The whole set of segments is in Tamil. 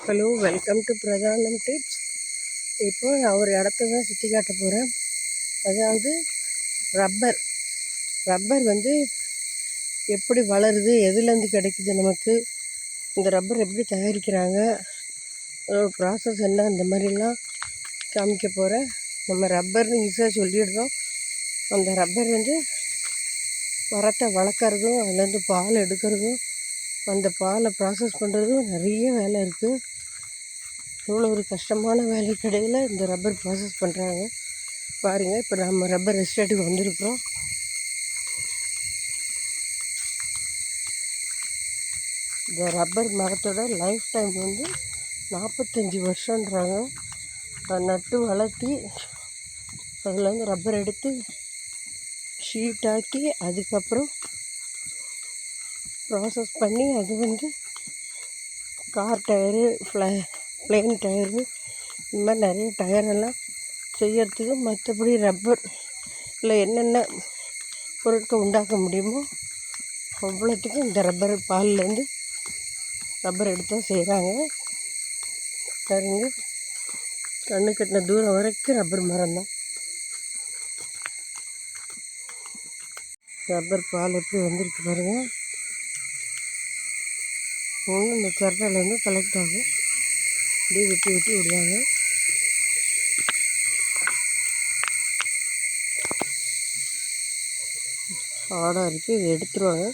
Hello welcome to Pradhanam tips இப்போ நான் ஒரு இடத்த தான் சுற்றி காட்ட போகிறேன் அதாவது ரப்பர். ரப்பர் வந்து எப்படி வளருது எதுலேருந்து கிடைக்குது நமக்கு இந்த ரப்பர் எப்படி தயாரிக்கிறாங்க அதோட ப்ராசஸ் என்ன அந்த மாதிரிலாம் காமிக்க போகிறேன் நம்ம ரப்பர்னு ஈஸியாக சொல்லிடுறோம். அந்த ரப்பர் வந்து மரத்தை வளர்க்குறதும் அதுலேருந்து பால் எடுக்கிறதும் அந்த பாலை ப்ராசஸ் பண்ணுறதும் நிறைய வேலை இருக்குது இவ்வளோ ஒரு கஷ்டமான வேலைக்கிடையில் இந்த ரப்பர் ப்ராசஸ் பண்ணுறாங்க பாருங்கள் இப்போ நம்ம ரப்பர் எஸ்டேட்டுக்கு வந்திருக்கிறோம். இந்த ரப்பர் மரத்தோட லைஃப் டைம் வந்து நாற்பத்தஞ்சி வருஷன்றாங்க நட்டு வளர்த்தி அதில் வந்து ரப்பர் எடுத்து ஷீட் ஆக்கி அதுக்கப்புறம் ப்ராசஸ் பண்ணி அது வந்து car tyre fly plane tyre இந்த மாதிரி நிறைய டயரெல்லாம் செய்யறதுக்கு மற்றபடி ரப்பர் இல்லை என்னென்ன பொருட்கள் உண்டாக்க முடியுமோ அவ்வளோத்துக்கும் இந்த ரப்பர் பால்லேருந்து ரப்பர் எடுத்து தான் செய்கிறாங்க பாருங்க கண்ணு கட்டின தூரம் வரைக்கும் ரப்பர் மரம் தான் ரப்பர் பால் எப்படி வந்துருக்கு பாருங்கள் ஒன்று இந்த சிரட்டையில் கலெக்ட் ஆகும். அப்படியே வெட்டி வெட்டி விடுவாங்க. ஆடாக இருக்குது இது எடுத்துருவாங்க.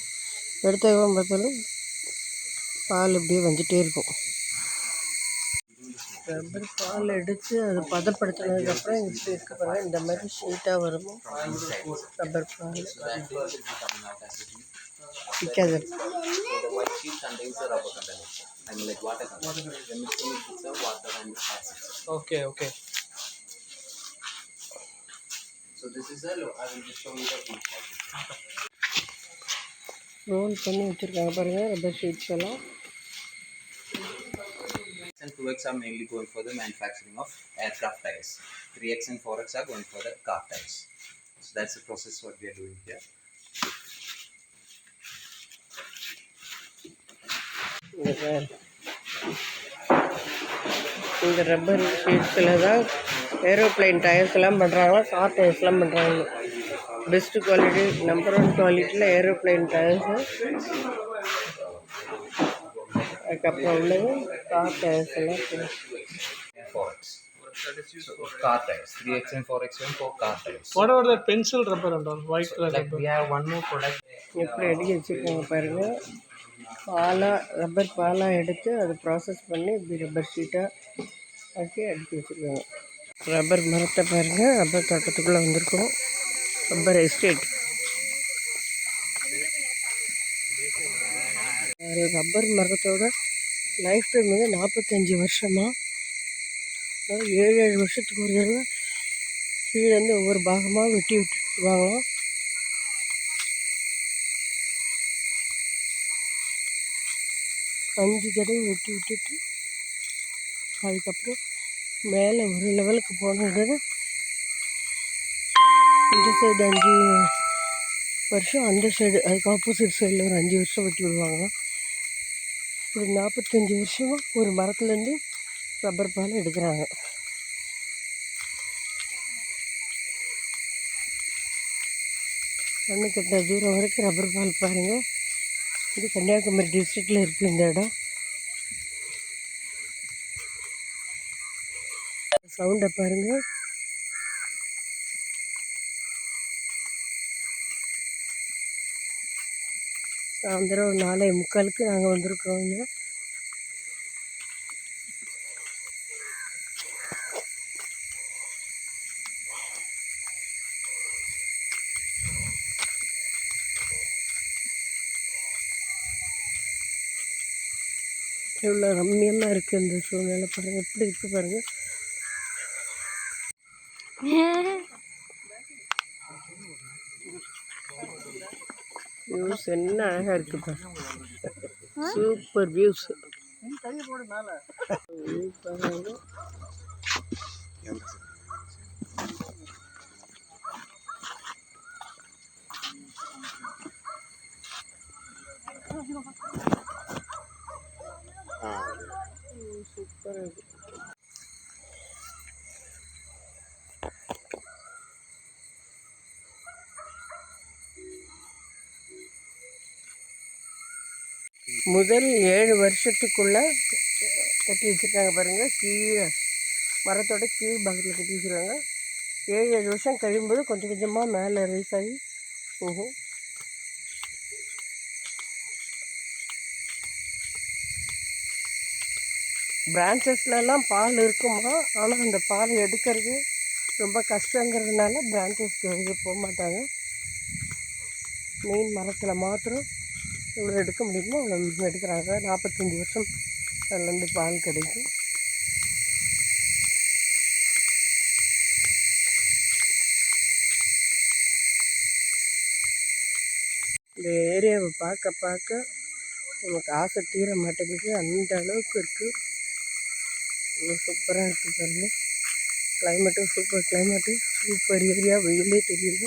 எடுத்தவங்க பார்த்தாலும் பால் இப்படியே வந்துகிட்டே இருக்கும். ரப்பர் பால் எடுத்து அது பதப்படுத்தினதுக்கப்புறம் இப்படி இருக்க பாருங்க இந்த மாதிரி ஷீட்டாக வரும் ரப்பர் பால் the food process. ரோல் பண்ணி வச்சுருக்காங்க பாருங்கள் ரப்பர் ஷீட்ஸ் எல்லாம் And 2x are mainly going for the manufacturing of aircraft tires. 3x and 4x are going for the car tires. So that's the process what we are doing here. இந்த ரப்பர் ஷீட்ஸில் தான் ஏரோப்ளைன் டயர்ஸ்லாம் பண்ணுறாங்களா கார் டயர்ஸ்லாம் பண்ணுறாங்க பெஸ்ட்டு குவாலிட்டி நம்பர் ஒன் குவாலிட்டியில் ஏரோப்ளைன் டயர்ஸு அதுக்கப்புறம் உள்ளது கார் டயர்ஸ் எல்லாம் இருக்கு. And 4x. So car tires. 3x and 4x going for car tires. What about that pencil rubber and all? White color Like rubber. we have one more product. எப்படி அடுக்கி வச்சுருக்காங்க பாருங்கள் பாலாக ரப்பர் பாலாக எடுத்து அதை ப்ராசஸ் பண்ணி இப்படி ரப்பர் ஷீட்டாக ஆக்கி அடுக்கி வச்சுருக்காங்க ரப்பர் மரத்தை பாருங்கள் ரப்பர் தோட்டத்துக்குள்ளே வந்திருக்கோம் ரப்பர் எஸ்டேட் ஒரு ரப்பர் மரத்தோட லைஃப் டைம் வந்து நாற்பத்தஞ்சு வருஷமாக அதாவது ஏழு ஏழு வருஷத்துக்கு ஒரு தடவை கீழே வந்து ஒவ்வொரு பாகமாக வெட்டி விட்டுருவாங்களாம் அஞ்சு தடவை வெட்டி விட்டுட்டு அதுக்கப்புறம் மேலே ஒரு லெவலுக்கு போனது இந்த சைடு அஞ்சு வருஷம் அந்த சைடு அதுக்கு ஆப்போசிட் சைடில் ஒரு அஞ்சு வருஷம் வெட்டி விடுவாங்க இப்படி நாற்பத்தஞ்சி வருஷமாக ஒரு மரத்துலேருந்து ரப்பர் பால் எடுக்கிறாங்க. கண்ணு தூரம் வரைக்கும் ரப்பர் பால் பாருங்கள் இது கன்னியாகுமரி டிஸ்ட்ரிக்டில் இருக்குது இந்த இடம். சவுண்டை பாருங்கள் சாயந்தரம் ஒரு நாலே முக்காலுக்கு நாங்கள் வந்திருக்கிறோம் எவ்வளோ ரம்மியமாக இருக்குது இந்த சூழ்நிலை பாருங்கள் எப்படி இருக்குது பாருங்கள் வியூஸ் என்ன அழகாக இருக்குது பாரு சூப்பர் வியூஸ் சூப்பராக இருக்கு முதல் ஏழு வருஷத்துக்குள்ளே கட்டி வச்சுருக்காங்க பாருங்கள் கீழே மரத்தோட கீழ் பாகத்தில் கட்டி வச்சுருக்காங்க. ஏழு ஏழு வருஷம் கழியும்போது கொஞ்சம் கொஞ்சமாக மேலே ரைஸ் ஆகி போகும் பிரான்ச்சஸ்லலாம் பால் இருக்குமா? ஆனால் அந்த பால் எடுக்கிறது ரொம்ப கஷ்டங்கிறதுனால பிரான்ச்சஸ்க்கு வெளியே போக மாட்டாங்க. மெயின் மரத்தில் மாத்திரம் எவ்வளோ எடுக்க முடியுமோ அவ்வளோ எடுக்கிறாங்க. நாற்பத்தஞ்சி வருஷம் அதுலேருந்து பால் கிடைக்கும். இந்த ஏரியாவை பார்க்க பார்க்க நமக்கு ஆசை தீர மாட்டேங்குது. அந்த அளவுக்கு இருக்குது சூப்பராக இருக்குது பாருங்கள் கிளைமேட்டும் சூப்பர் கிளைமேட்டு சூப்பர் ஏரியா வெயிலே தெரியல.